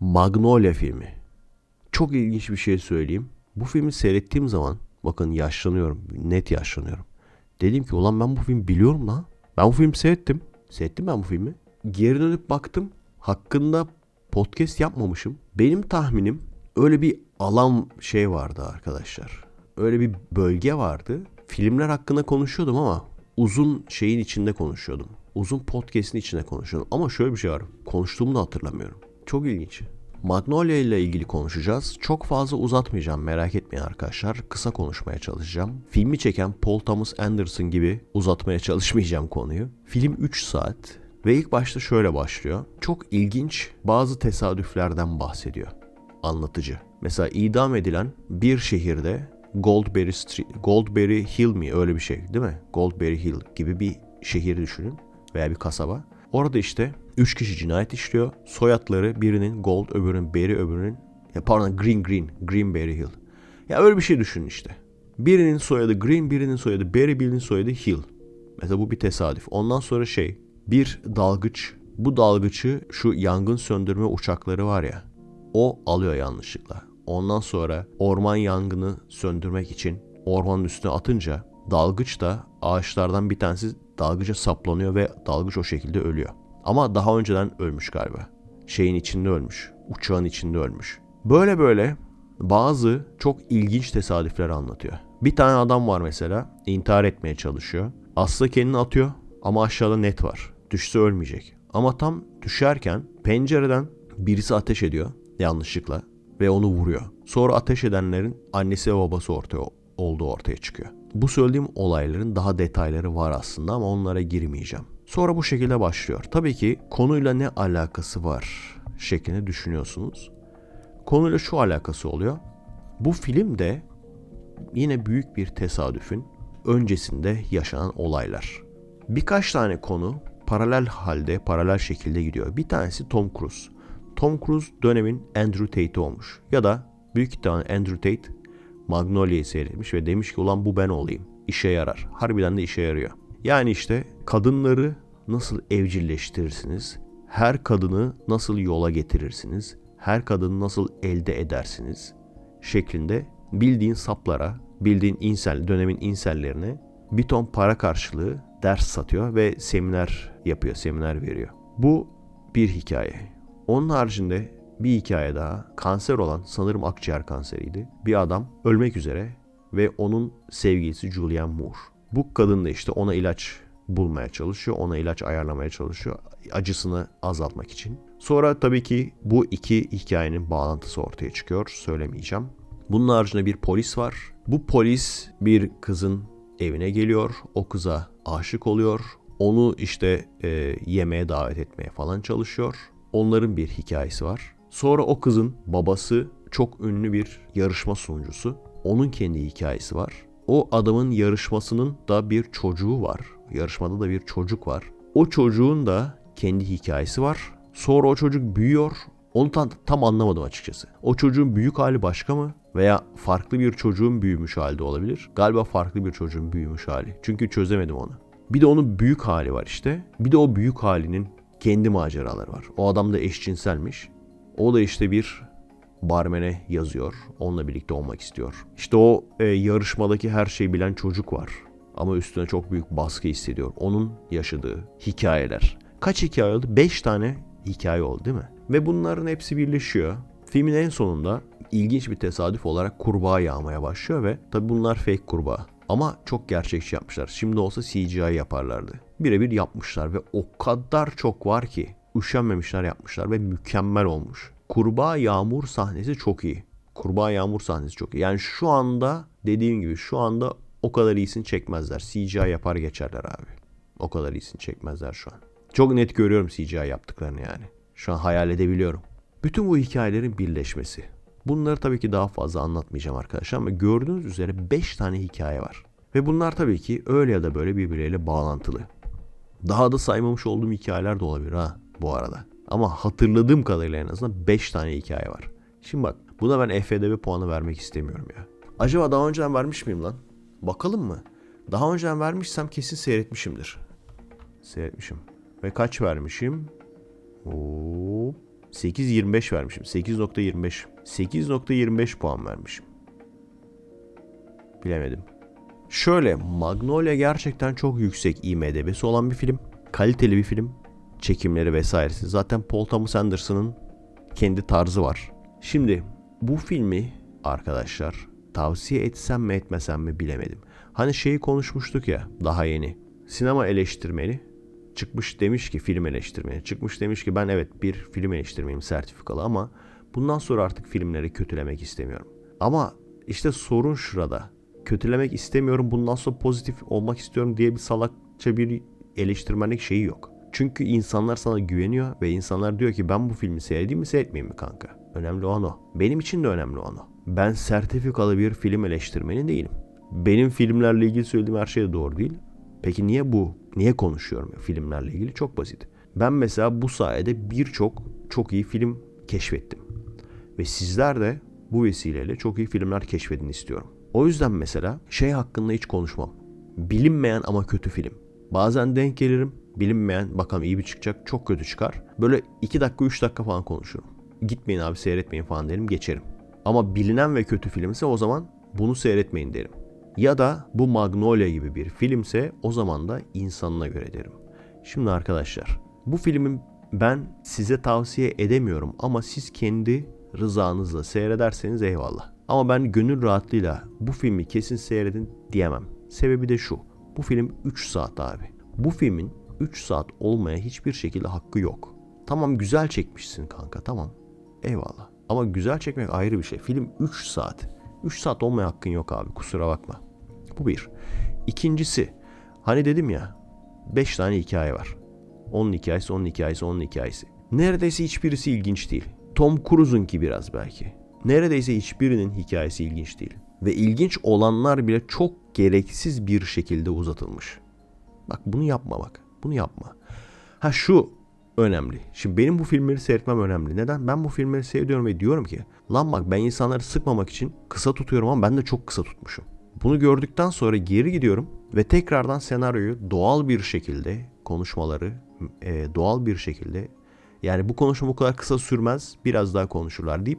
Magnolia filmi. Çok ilginç bir şey söyleyeyim. Bu filmi seyrettiğim zaman bakın yaşlanıyorum. Net yaşlanıyorum. Dedim ki ulan ben bu filmi biliyorum lan. Ben bu filmi seyrettim. Seyrettim ben bu filmi. Geri dönüp baktım. Hakkında podcast yapmamışım. Benim tahminim öyle bir alan şey vardı arkadaşlar. Öyle bir bölge vardı. Filmler hakkında konuşuyordum ama uzun şeyin içinde konuşuyordum. Uzun podcast'in içinde konuşuyordum. Ama şöyle bir şey var. Konuştuğumu da hatırlamıyorum. Çok ilginç. Magnolia ile ilgili konuşacağız. Çok fazla uzatmayacağım merak etmeyin arkadaşlar. Kısa konuşmaya çalışacağım. Filmi çeken Paul Thomas Anderson gibi uzatmaya çalışmayacağım konuyu. Film 3 saat ve ilk başta şöyle başlıyor. Çok ilginç bazı tesadüflerden bahsediyor anlatıcı. Mesela idam edilen bir şehirde Goldberry Street, Goldberry Hill mi öyle bir şey değil mi? Goldberry Hill gibi bir şehir düşünün veya bir kasaba. Orada işte 3 kişi cinayet işliyor. Soyadları birinin Gold, öbürünün Berry, öbürünün ya pardon Green Green, Greenberry Hill. Ya öyle bir şey düşünün işte. Birinin soyadı Green, birinin soyadı Berry, birinin soyadı Hill. Mesela bu bir tesadüf. Ondan sonra şey, bir dalgıç, bu dalgıçı şu yangın söndürme uçakları var ya, o alıyor yanlışlıkla. Ondan sonra orman yangını söndürmek için ormanın üstüne atınca dalgıç da ağaçlardan bir tanesi dalgıca saplanıyor ve dalgıç o şekilde ölüyor. Ama daha önceden ölmüş galiba. Şeyin içinde ölmüş. Uçağın içinde ölmüş. Böyle böyle bazı çok ilginç tesadüfler anlatıyor. Bir tane adam var mesela intihar etmeye çalışıyor. Aslında kendini atıyor ama aşağıda net var. Düşse ölmeyecek. Ama tam düşerken pencereden birisi ateş ediyor yanlışlıkla ve onu vuruyor. Sonra ateş edenlerin annesi ve babası ortaya olduğu ortaya çıkıyor. Bu söylediğim olayların daha detayları var aslında ama onlara girmeyeceğim. Sonra bu şekilde başlıyor. Tabii ki konuyla ne alakası var şeklinde düşünüyorsunuz. Konuyla şu alakası oluyor. Bu filmde yine büyük bir tesadüfün öncesinde yaşanan olaylar. Birkaç tane konu paralel halde, paralel şekilde gidiyor. Bir tanesi Tom Cruise. Tom Cruise dönemin Andrew Tate olmuş. Ya da büyük ihtimalle Andrew Tate Magnolia'yı seyretmiş ve demiş ki ulan bu ben olayım. İşe yarar. Harbiden de işe yarıyor. Yani işte kadınları nasıl evcilleştirirsiniz? Her kadını nasıl yola getirirsiniz? Her kadını nasıl elde edersiniz? Şeklinde bildiğin saplara, bildiğin insel, dönemin insellerine bir ton para karşılığı ders satıyor ve seminer yapıyor, seminer veriyor. Bu bir hikaye. Onun haricinde bir hikaye daha. Kanser olan sanırım akciğer kanseriydi. Bir adam ölmek üzere ve onun sevgilisi Julianne Moore. Bu kadın da işte ona ilaç bulmaya çalışıyor. Ona ilaç ayarlamaya çalışıyor. Acısını azaltmak için. Sonra tabii ki bu iki hikayenin bağlantısı ortaya çıkıyor. Söylemeyeceğim. Bunun haricinde bir polis var. Bu polis bir kızın evine geliyor. O kıza aşık oluyor. Onu işte e, yemeğe davet etmeye falan çalışıyor. Onların bir hikayesi var. Sonra o kızın babası çok ünlü bir yarışma sunucusu. Onun kendi hikayesi var. O adamın yarışmasının da bir çocuğu var. Yarışmada da bir çocuk var. O çocuğun da kendi hikayesi var. Sonra o çocuk büyüyor. Onu tam, tam anlamadım açıkçası. O çocuğun büyük hali başka mı? Veya farklı bir çocuğun büyümüş hali de olabilir. Galiba farklı bir çocuğun büyümüş hali. Çünkü çözemedim onu. Bir de onun büyük hali var işte. Bir de o büyük halinin kendi maceraları var. O adam da eşcinselmiş. O da işte bir barmene yazıyor. Onunla birlikte olmak istiyor. İşte o e, yarışmadaki her şeyi bilen çocuk var. Ama üstüne çok büyük baskı hissediyor. Onun yaşadığı hikayeler. Kaç hikaye oldu? 5 tane hikaye oldu değil mi? Ve bunların hepsi birleşiyor. Filmin en sonunda ilginç bir tesadüf olarak kurbağa yağmaya başlıyor ve tabi bunlar fake kurbağa. Ama çok gerçekçi yapmışlar. Şimdi olsa CGI yaparlardı. Birebir yapmışlar ve o kadar çok var ki üşenmemişler yapmışlar ve mükemmel olmuş. Kurbağa yağmur sahnesi çok iyi. Kurbağa yağmur sahnesi çok iyi. Yani şu anda dediğim gibi şu anda o kadar iyisini çekmezler. CGI yapar geçerler abi. O kadar iyisini çekmezler şu an. Çok net görüyorum CGI yaptıklarını yani. Şu an hayal edebiliyorum. Bütün bu hikayelerin birleşmesi. Bunları tabii ki daha fazla anlatmayacağım arkadaşlar ama gördüğünüz üzere 5 tane hikaye var. Ve bunlar tabii ki öyle ya da böyle birbirleriyle bağlantılı. Daha da saymamış olduğum hikayeler de olabilir ha bu arada. Ama hatırladığım kadarıyla en azından 5 tane hikaye var. Şimdi bak buna ben EFDB puanı vermek istemiyorum ya. Acaba daha önceden vermiş miyim lan? Bakalım mı? Daha önceden vermişsem kesin seyretmişimdir. Seyretmişim. Ve kaç vermişim? Hop. 8.25 vermişim. 8.25. 8.25 puan vermişim. Bilemedim. Şöyle Magnolia gerçekten çok yüksek IMDb'si olan bir film. Kaliteli bir film. Çekimleri vesairesi. Zaten Paul Thomas Anderson'ın kendi tarzı var. Şimdi bu filmi arkadaşlar tavsiye etsem mi etmesem mi bilemedim. Hani şeyi konuşmuştuk ya daha yeni. Sinema eleştirmeni çıkmış demiş ki film eleştirmeni çıkmış demiş ki ben evet bir film eleştirmeniyim sertifikalı ama bundan sonra artık filmleri kötülemek istemiyorum. Ama işte sorun şurada. Kötülemek istemiyorum bundan sonra pozitif olmak istiyorum diye bir salakça bir eleştirmenlik şeyi yok. Çünkü insanlar sana güveniyor ve insanlar diyor ki ben bu filmi seyredeyim mi seyretmeyeyim mi kanka? Önemli olan o. Benim için de önemli olan o. Ben sertifikalı bir film eleştirmeni değilim. Benim filmlerle ilgili söylediğim her şey de doğru değil. Peki niye bu? Niye konuşuyorum filmlerle ilgili? Çok basit. Ben mesela bu sayede birçok çok iyi film keşfettim. Ve sizler de bu vesileyle çok iyi filmler keşfedin istiyorum. O yüzden mesela şey hakkında hiç konuşmam. Bilinmeyen ama kötü film. Bazen denk gelirim. Bilinmeyen bakalım iyi bir çıkacak çok kötü çıkar. Böyle 2 dakika 3 dakika falan konuşurum. Gitmeyin abi seyretmeyin falan derim geçerim. Ama bilinen ve kötü filmse o zaman bunu seyretmeyin derim. Ya da bu Magnolia gibi bir filmse o zaman da insanına göre derim. Şimdi arkadaşlar bu filmin ben size tavsiye edemiyorum ama siz kendi rızanızla seyrederseniz eyvallah. Ama ben gönül rahatlığıyla bu filmi kesin seyredin diyemem. Sebebi de şu. Bu film 3 saat abi. Bu filmin 3 saat olmaya hiçbir şekilde hakkı yok. Tamam güzel çekmişsin kanka tamam. Eyvallah. Ama güzel çekmek ayrı bir şey. Film 3 saat. 3 saat olmaya hakkın yok abi kusura bakma. Bu bir. İkincisi hani dedim ya 5 tane hikaye var. Onun hikayesi, onun hikayesi, onun hikayesi. Neredeyse hiçbirisi ilginç değil. Tom Cruise'unki biraz belki. Neredeyse hiçbirinin hikayesi ilginç değil. Ve ilginç olanlar bile çok gereksiz bir şekilde uzatılmış. Bak bunu yapma bak. Bunu yapma. Ha şu önemli. Şimdi benim bu filmleri seyretmem önemli. Neden? Ben bu filmleri seviyorum ve diyorum ki lan bak ben insanları sıkmamak için kısa tutuyorum ama ben de çok kısa tutmuşum. Bunu gördükten sonra geri gidiyorum ve tekrardan senaryoyu doğal bir şekilde konuşmaları e, doğal bir şekilde yani bu konuşma bu kadar kısa sürmez biraz daha konuşurlar deyip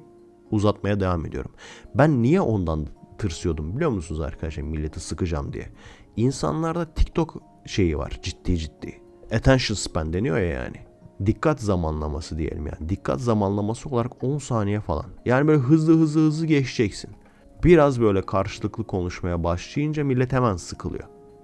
uzatmaya devam ediyorum. Ben niye ondan tırsıyordum biliyor musunuz arkadaşlar milleti sıkacağım diye. İnsanlarda TikTok şeyi var ciddi ciddi. Attention span deniyor ya yani. Dikkat zamanlaması diyelim yani. Dikkat zamanlaması olarak 10 saniye falan. Yani böyle hızlı hızlı hızlı geçeceksin. Biraz böyle karşılıklı konuşmaya başlayınca millet hemen sıkılıyor.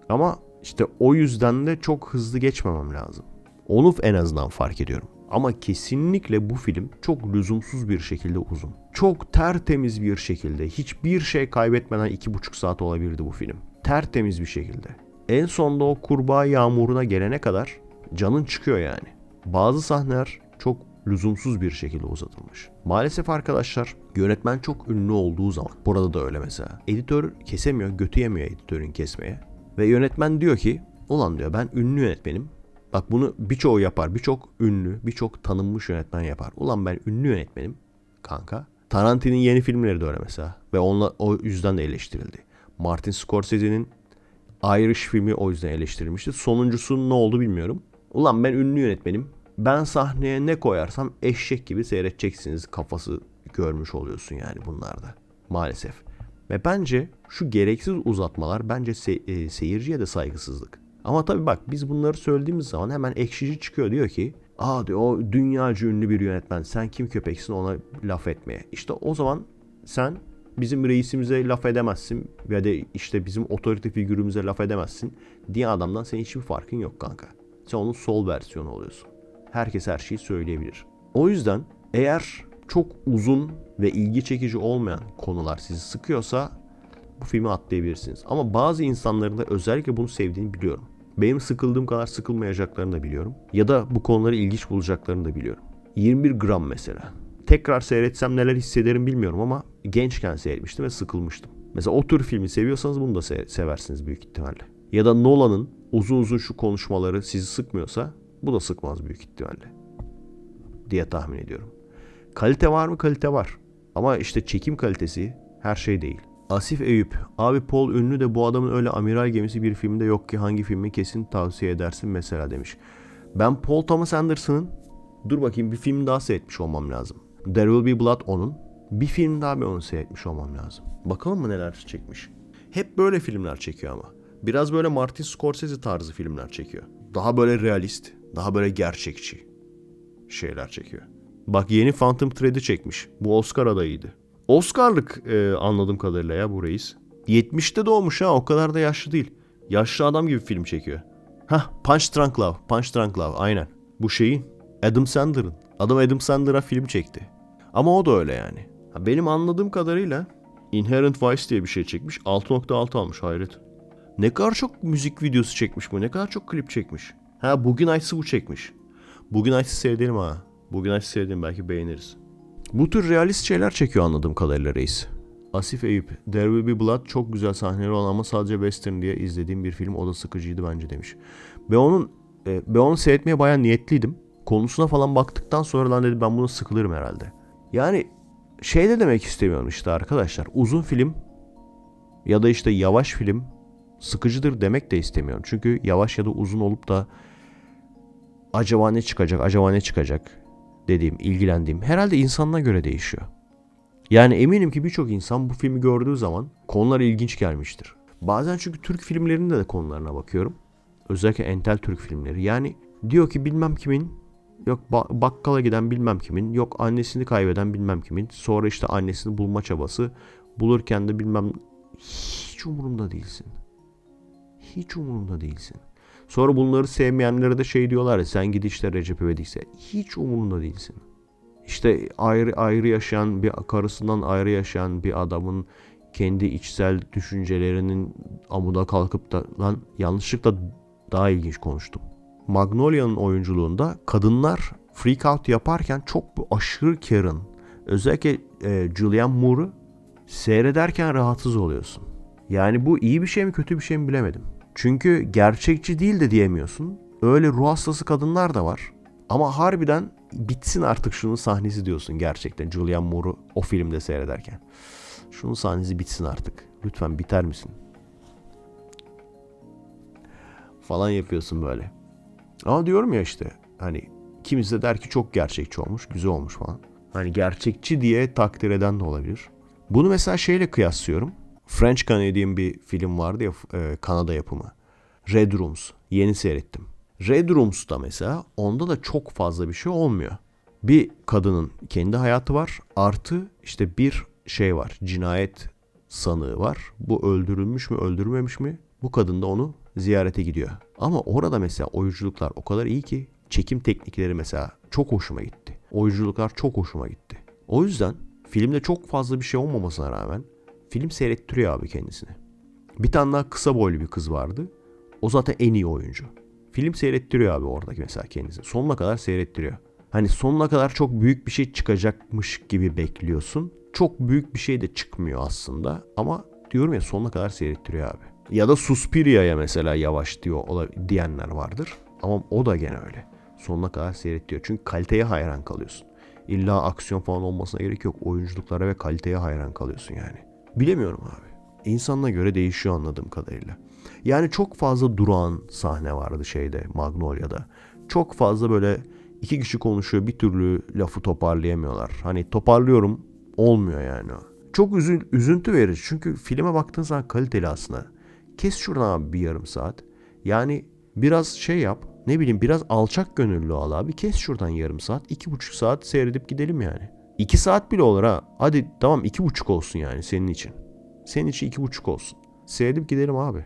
Ama işte o yüzden de çok hızlı geçmemem lazım. Onu en azından fark ediyorum. Ama kesinlikle bu film çok lüzumsuz bir şekilde uzun. Çok tertemiz bir şekilde, hiçbir şey kaybetmeden iki buçuk saat olabilirdi bu film. Tertemiz bir şekilde. En sonda o kurbağa yağmuruna gelene kadar canın çıkıyor yani. Bazı sahneler çok lüzumsuz bir şekilde uzatılmış. Maalesef arkadaşlar yönetmen çok ünlü olduğu zaman burada da öyle mesela. Editör kesemiyor, götü yemiyor editörün kesmeye. Ve yönetmen diyor ki ulan diyor ben ünlü yönetmenim. Bak bunu birçoğu yapar. Birçok ünlü, birçok tanınmış yönetmen yapar. Ulan ben ünlü yönetmenim kanka. Tarantino'nun yeni filmleri de öyle mesela. Ve onunla, o yüzden de eleştirildi. Martin Scorsese'nin Irish filmi o yüzden eleştirilmişti. Sonuncusunun ne oldu bilmiyorum. Ulan ben ünlü yönetmenim. Ben sahneye ne koyarsam eşek gibi seyredeceksiniz kafası görmüş oluyorsun yani bunlarda. Maalesef. Ve bence şu gereksiz uzatmalar bence se- e, seyirciye de saygısızlık. Ama tabii bak biz bunları söylediğimiz zaman hemen ekşici çıkıyor diyor ki Aa diyor o dünyaca ünlü bir yönetmen sen kim köpeksin ona laf etmeye. İşte o zaman sen bizim reisimize laf edemezsin ya da işte bizim otorite figürümüze laf edemezsin diye adamdan senin hiçbir farkın yok kanka. Sen onun sol versiyonu oluyorsun. Herkes her şeyi söyleyebilir. O yüzden eğer çok uzun ve ilgi çekici olmayan konular sizi sıkıyorsa bu filmi atlayabilirsiniz. Ama bazı insanların da özellikle bunu sevdiğini biliyorum. Benim sıkıldığım kadar sıkılmayacaklarını da biliyorum. Ya da bu konuları ilginç bulacaklarını da biliyorum. 21 gram mesela. Tekrar seyretsem neler hissederim bilmiyorum ama gençken seyretmiştim ve sıkılmıştım. Mesela o tür filmi seviyorsanız bunu da se- seversiniz büyük ihtimalle. Ya da Nolan'ın uzun uzun şu konuşmaları sizi sıkmıyorsa bu da sıkmaz büyük ihtimalle. Diye tahmin ediyorum. Kalite var mı? Kalite var. Ama işte çekim kalitesi her şey değil. Asif Eyüp. Abi Paul ünlü de bu adamın öyle amiral gemisi bir filmde yok ki hangi filmi kesin tavsiye edersin mesela demiş. Ben Paul Thomas Anderson'ın Dur bakayım bir film daha seyretmiş olmam lazım. There Will Be Blood onun. Bir film daha bir onu seyretmiş olmam lazım. Bakalım mı neler çekmiş. Hep böyle filmler çekiyor ama. Biraz böyle Martin Scorsese tarzı filmler çekiyor. Daha böyle realist, daha böyle gerçekçi şeyler çekiyor. Bak yeni Phantom Thread'i çekmiş. Bu Oscar adayıydı. Oscar'lık e, anladığım kadarıyla ya bu reis. 70'te doğmuş ha o kadar da yaşlı değil. Yaşlı adam gibi film çekiyor. Hah Punch Drunk Love. Punch Drunk Love aynen. Bu şeyin Adam Sandler'ın. Adam Adam Sandler'a film çekti. Ama o da öyle yani. Ha, benim anladığım kadarıyla Inherent Vice diye bir şey çekmiş. 6.6 almış hayret. Ne kadar çok müzik videosu çekmiş bu. Ne kadar çok klip çekmiş. Ha Bugün Ice'ı bu çekmiş. Bugün Ice'ı sevdim ha. Bugün Ice'ı sevdim belki beğeniriz. Bu tür realist şeyler çekiyor anladığım kadarıyla reis. Asif Eyüp, There Will Be Blood çok güzel sahneleri olan ama sadece western diye izlediğim bir film. O da sıkıcıydı bence demiş. Ve onun e, ben onu seyretmeye bayağı niyetliydim. Konusuna falan baktıktan sonra lan dedim ben bunu sıkılırım herhalde. Yani şey de demek istemiyorum işte arkadaşlar. Uzun film ya da işte yavaş film sıkıcıdır demek de istemiyorum. Çünkü yavaş ya da uzun olup da acaba ne çıkacak, acaba ne çıkacak dediğim, ilgilendiğim herhalde insanına göre değişiyor. Yani eminim ki birçok insan bu filmi gördüğü zaman konular ilginç gelmiştir. Bazen çünkü Türk filmlerinde de konularına bakıyorum. Özellikle entel Türk filmleri. Yani diyor ki bilmem kimin yok ba- bakkala giden bilmem kimin yok annesini kaybeden bilmem kimin sonra işte annesini bulma çabası bulurken de bilmem hiç umurumda değilsin. Hiç umurumda değilsin. Sonra bunları sevmeyenlere de şey diyorlar ya sen git işte Recep İvedik'se. Hiç umurunda değilsin. İşte ayrı ayrı yaşayan bir karısından ayrı yaşayan bir adamın kendi içsel düşüncelerinin amuda kalkıp da lan yanlışlıkla daha ilginç konuştum. Magnolia'nın oyunculuğunda kadınlar freak out yaparken çok aşırı Karen özellikle e, Julianne Moore'u seyrederken rahatsız oluyorsun. Yani bu iyi bir şey mi kötü bir şey mi bilemedim. Çünkü gerçekçi değil de diyemiyorsun. Öyle ruh hastası kadınlar da var. Ama harbiden bitsin artık şunun sahnesi diyorsun gerçekten Julianne Moore'u o filmde seyrederken. Şunun sahnesi bitsin artık. Lütfen biter misin? Falan yapıyorsun böyle. Ama diyorum ya işte hani kimisi de der ki çok gerçekçi olmuş, güzel olmuş falan. Hani gerçekçi diye takdir eden de olabilir. Bunu mesela şeyle kıyaslıyorum. French Canadian bir film vardı ya e, Kanada yapımı. Red Rooms. Yeni seyrettim. Red Rooms'ta mesela onda da çok fazla bir şey olmuyor. Bir kadının kendi hayatı var. Artı işte bir şey var. Cinayet sanığı var. Bu öldürülmüş mü öldürmemiş mi? Bu kadın da onu ziyarete gidiyor. Ama orada mesela oyunculuklar o kadar iyi ki çekim teknikleri mesela çok hoşuma gitti. Oyunculuklar çok hoşuma gitti. O yüzden filmde çok fazla bir şey olmamasına rağmen film seyrettiriyor abi kendisini. Bir tane daha kısa boylu bir kız vardı. O zaten en iyi oyuncu. Film seyrettiriyor abi oradaki mesela kendisi. Sonuna kadar seyrettiriyor. Hani sonuna kadar çok büyük bir şey çıkacakmış gibi bekliyorsun. Çok büyük bir şey de çıkmıyor aslında. Ama diyorum ya sonuna kadar seyrettiriyor abi. Ya da Suspiria'ya mesela yavaş diyor diyenler vardır. Ama o da gene öyle. Sonuna kadar seyrettiriyor. Çünkü kaliteye hayran kalıyorsun. İlla aksiyon falan olmasına gerek yok. Oyunculuklara ve kaliteye hayran kalıyorsun yani. Bilemiyorum abi. İnsanına göre değişiyor anladığım kadarıyla. Yani çok fazla durağan sahne vardı şeyde Magnolia'da. Çok fazla böyle iki kişi konuşuyor bir türlü lafı toparlayamıyorlar. Hani toparlıyorum olmuyor yani o. Çok üzün, üzüntü verici çünkü filme baktığın zaman kaliteli aslında. Kes şuradan abi bir yarım saat. Yani biraz şey yap ne bileyim biraz alçak gönüllü al abi kes şuradan yarım saat iki buçuk saat seyredip gidelim yani. İki saat bile olur ha. Hadi tamam iki buçuk olsun yani senin için. Senin için iki buçuk olsun. Seyredip gidelim abi.